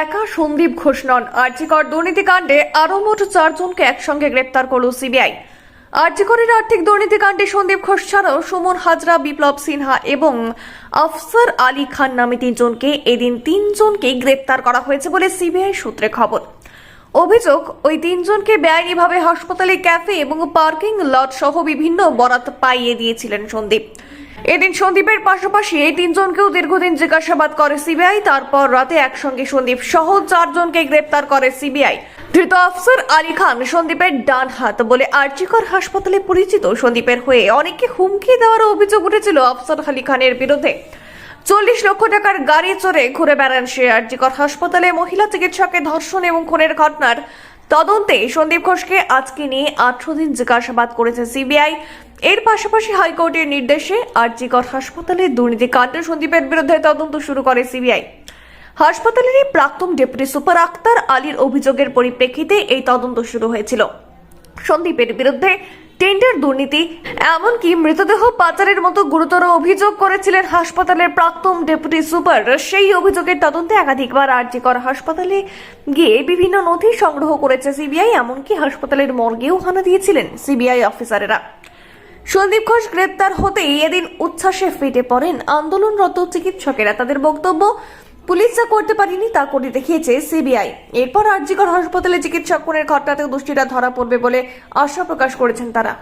একা সন্দীপ ঘোষ নন। আর্জিকর দুর্নীতিকাণ্ডে আরও মোট চারজনকে একসঙ্গে গ্রেপ্তার করল সিবিআই। আর্জিকরের আর্থিক দুর্নীতিকাণ্ডে সন্দীপ ঘোষ ছাড়াও সুমন হাজরা, বিপ্লব সিনহা এবং আফসার আলী খান নামে তিনজনকে, এদিন তিনজনকে গ্রেপ্তার করা হয়েছে বলে সিবিআই সূত্রে খবর। অভিযোগ, ওই তিনজনকে বেআইনিভাবে হাসপাতালে, ক্যাফে এবং পার্কিং লট সহ বিভিন্ন বরাত পাইয়ে দিয়েছিলেন সন্দীপ। এদিন সন্দীপের পাশাপাশি এই তিনজনকেও দীর্ঘদিন জিজ্ঞাসাবাদ করে সিবিআই। তারপর রাতে একসঙ্গে সন্দীপ সহ চারজনকে গ্রেপ্তার করে সিবিআই। ধৃত আফসার আলী খান সন্দীপের ডান হাত বলে আর্চিকর হাসপাতালে পরিচিত সন্দীপের হয়ে অনেককে হুমকি দেওয়ার অভিযোগ উঠেছিল আফসার আলী খানের বিরুদ্ধে। চল্লিশ লক্ষ টাকার গাড়ি চড়ে ঘুরে বেড়ান সে আর্জিকর হাসপাতালে মহিলা চিকিৎসকের ধর্ষণ এবং খুনের ঘটনার তদন্তে সন্দীপ ঘোষকে আজকে নিয়ে আঠারো দিন জিজ্ঞাসাবাদ করেছে সিবিআই। এর পাশাপাশি হাইকোর্টের নির্দেশে আর্জিকর হাসপাতালে দুর্নীতি কাণ্ডে সন্দীপের বিরুদ্ধে তদন্ত শুরু করে সিবিআই। হাসপাতালের প্রাক্তন ডেপুটি সুপার আক্তার আলীর অভিযোগের পরিপ্রেক্ষিতে এই তদন্ত শুরু হয়েছিল। সন্দীপের বিরুদ্ধে টেন্ডার দুর্নীতি, এমনকি মৃতদেহ পাচারের মতো গুরুতর অভিযোগ করেছিলেন হাসপাতালের প্রাক্তন ডেপুটি সুপার। সেই অভিযোগের তদন্তে একাধিকবার আর্জিকর হাসপাতালে গিয়ে বিভিন্ন নথি সংগ্রহ করেছে সিবিআই, এমনকি হাসপাতালের মর্গেও হানা দিয়েছিলেন সিবিআই অফিসারেরা। সন্দীপ ঘোষ গ্রেপ্তার হতেই এদিন উচ্ছ্বাসে ফেটে পড়েন আন্দোলনরত চিকিৎসকেরা। তাদের বক্তব্য পুলিশ যা করতে পারেনি তা করে দেখিয়েছে সিবিআই। এরপর আরজিকর হাসপাতালে চিকিৎসক খুনের ঘটনাতেও দুষ্টিরা ধরা পড়বে বলে আশা প্রকাশ করেছেন তারা।